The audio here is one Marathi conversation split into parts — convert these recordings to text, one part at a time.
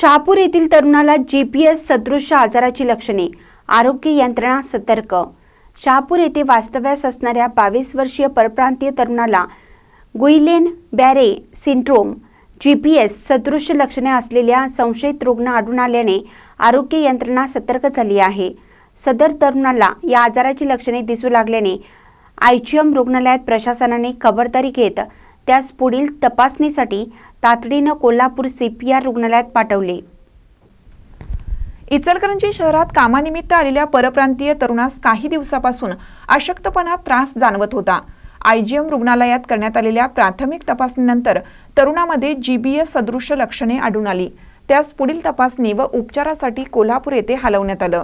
शहापूर येथील तरुणाला जी पी एस सदृश आजाराची लक्षणे आरोग्य यंत्रणा सतर्क. शहापूर येथे वास्तव्यास असणाऱ्या बावीस वर्षीय परप्रांतीय तरुणाला गुईलेन बॅरे सिंड्रोम एस सदृश लक्षणे असलेल्या संशयित रुग्ण आढळून आल्याने आरोग्य यंत्रणा सतर्क झाली आहे. सदर तरुणाला या आजाराची लक्षणे दिसू लागल्याने आयजीएम रुग्णालयात प्रशासनाने खबरदारी घेत त्यास पुढील तपासणीसाठी तातडीनं कोल्हापूर सीपीआर रुग्णालयात पाठवले. इचलकरंजी शहरात कामानिमित्त आलेल्या परप्रांतीय तरुणास काही दिवसापासून अशक्तपणा त्रास जाणवत होता. आयजीएम रुग्णालयात करण्यात आलेल्या प्राथमिक तपासणीनंतर तरुणामध्ये जीबीएस सदृश लक्षणे आढळून आली. त्यास पुढील तपासणी व उपचारासाठी कोल्हापूर येथे हलवण्यात आलं.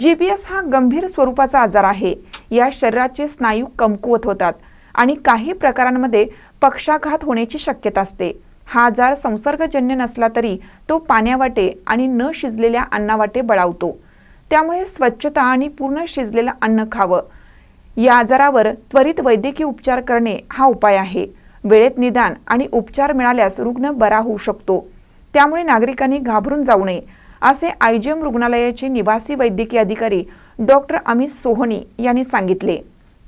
जीबीएस हा गंभीर स्वरूपाचा आजार आहे. या शरीराचे स्नायू कमकुवत होतात. आणि काही प्रकारांमध्ये पक्षाघात होण्याची शक्यता असते. हा आजार संसर्गजन्य नसला तरी तो पाण्यावाटे आणि न शिजलेल्या अन्नावाटे बळावतो. त्यामुळे स्वच्छता आणि पूर्ण शिजलेलं अन्न खावं. या आजारावर त्वरित वैद्यकीय उपचार करणे हा उपाय आहे. वेळेत निदान आणि उपचार मिळाल्यास रुग्ण बरा होऊ शकतो. त्यामुळे नागरिकांनी घाबरून जाऊ नये असे आयजीएम रुग्णालयाचे निवासी वैद्यकीय अधिकारी डॉक्टर अमित सोहनी यांनी सांगितले.